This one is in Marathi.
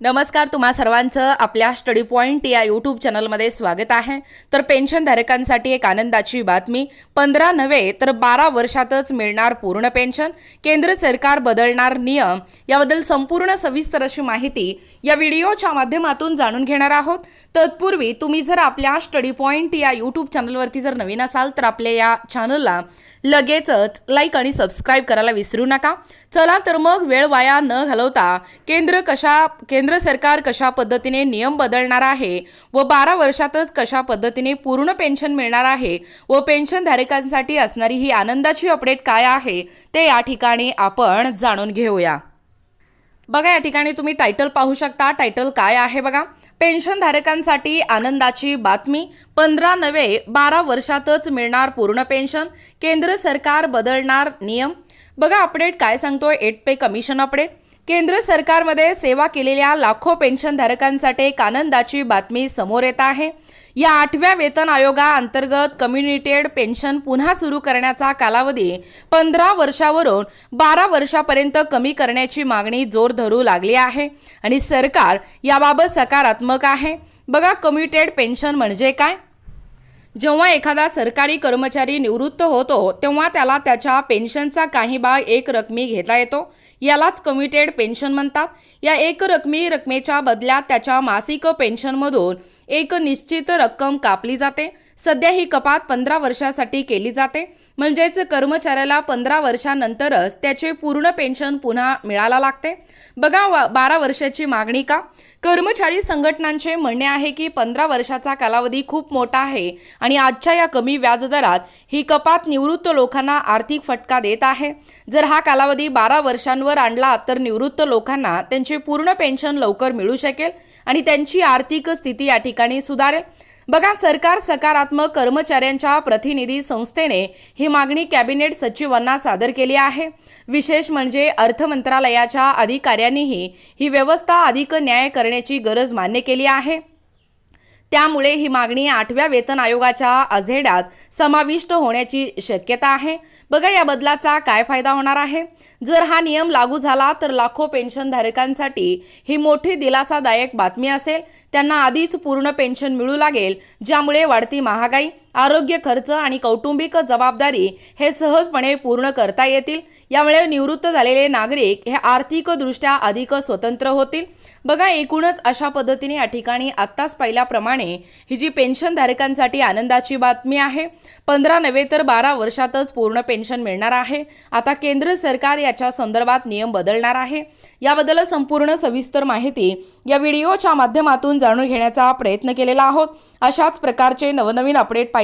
नमस्कार तुम्हा सर्वांचं आपल्या स्टडी पॉईंट या यूट्यूब चॅनलमध्ये स्वागत आहे. तर पेन्शनधारकांसाठी एक आनंदाची बातमी पंधरा नव्हे तर बारा वर्षातच मिळणार पूर्ण पेन्शन केंद्र सरकार बदलणार नियम याबद्दल संपूर्ण सविस्तर अशी माहिती या व्हिडिओच्या माध्यमातून जाणून घेणार आहोत. तत्पूर्वी तुम्ही जर आपल्या स्टडी पॉईंट या यूट्यूब चॅनलवरती जर नवीन असाल तर आपल्या या चॅनलला लगेचच लाईक आणि सबस्क्राईब करायला विसरू नका. चला तर मग वेळ वाया न घालवता केंद्र कशा केंद्र केंद्र सरकार कशा पद्धतीने नियम बदलणार आहे व बारा वर्षातच कशा पद्धतीने पूर्ण पेन्शन मिळणार आहे व पेन्शनधारकांसाठी असणारी ही आनंदाची अपडेट काय आहे ते या ठिकाणी आपण जाणून घेऊया. बघा या ठिकाणी तुम्ही टायटल पाहू शकता. टायटल काय आहे बघा? पेन्शनधारकांसाठी आनंदाची बातमी. पंधरा नव्हे बारा वर्षातच मिळणार पूर्ण पेन्शन. केंद्र सरकार बदलणार नियम. बघा अपडेट काय सांगतोय? एट पे कमिशन अपडेट केंद्र सरकारमध्ये सेवा केलेल्या लाखो पेन्शनधारकांसाठी एक आनंदाची बातमी समोर येत आहे. या आठव्या वेतन आयोगाअंतर्गत कम्युनिटेड पेन्शन पुन्हा सुरू करण्याचा कालावधी पंधरा वर्षावरून बारा वर्षापर्यंत कमी करण्याची मागणी जोर धरू लागली आहे आणि सरकार याबाबत सकारात्मक आहे. बघा कम्युटेड पेन्शन म्हणजे काय? जेव्हा एखादा सरकारी कर्मचारी निवृत्त होतो तेव्हा त्याला त्याच्या पेन्शनचा काही भाग एक रकमी घेता येतो. यालाच कमिटेड पेन्शन म्हणतात. या एक रकमी रकमेच्या बदल्यात त्याच्या मासिक पेन्शनमधून एक निश्चित रक्कम कापली जाते. सध्या ही कपात पंधरा वर्षासाठी केली जाते. म्हणजेच कर्मचाऱ्याला पंधरा वर्षानंतरच त्याचे पूर्ण पेन्शन पुन्हा मिळायला लागते. बघा वा- बारा वर्षाची मागणी का? कर्मचारी संघटनांचे म्हणणे आहे की पंधरा वर्षाचा कालावधी खूप मोठा आहे आणि आजच्या या कमी व्याजदरात ही कपात निवृत्त लोकांना आर्थिक फटका देत आहे. जर हा कालावधी बारा वर्षांवर आणला तर निवृत्त लोकांना त्यांचे पूर्ण पेन्शन लवकर मिळू शकेल आणि त्यांची आर्थिक स्थिती या ठिकाणी सुधारेल. बघा सरकार सकारात्मक कर्मचाऱ्यांच्या प्रतिनिधी संस्थेने ही मागणी कॅबिनेट सचिवांना सादर केली आहे. विशेष म्हणजे अर्थ मंत्रालयाच्या अधिकाऱ्यांनीही ही व्यवस्था अधिक न्याय करण्याची गरज मान्य केली आहे. त्यामुळे ही मागणी आठव्या वेतन आयोगाच्या अझेड्यात समाविष्ट होण्याची शक्यता आहे. बघा या बदलाचा काय फायदा होणार आहे. जर हा नियम लागू झाला तर लाखो पेन्शनधारकांसाठी ही मोठी दिलासादायक बातमी असेल. त्यांना आधीच पूर्ण पेन्शन मिळू लागेल ज्यामुळे वाढती महागाई आरोग्य खर्च आणि कौटुंबिक जबाबदारी हे सहजपणे पूर्ण करता येतील. यामुळे निवृत्त झालेले नागरिक हे आर्थिकदृष्ट्या अधिक स्वतंत्र होतील. बघा एकूणच अशा पद्धतीने या ठिकाणी आत्ताच पाहिल्याप्रमाणे ही जी पेन्शनधारकांसाठी आनंदाची बातमी आहे. पंधरा नव्हे तर बारा वर्षातच पूर्ण पेन्शन मिळणार आहे. आता केंद्र सरकार याच्या संदर्भात नियम बदलणार आहे. याबद्दल संपूर्ण सविस्तर माहिती या व्हिडिओच्या माध्यमातून जाणून घेण्याचा प्रयत्न केलेला आहोत. अशाच प्रकारचे नवनवीन अपडेट पाहिजे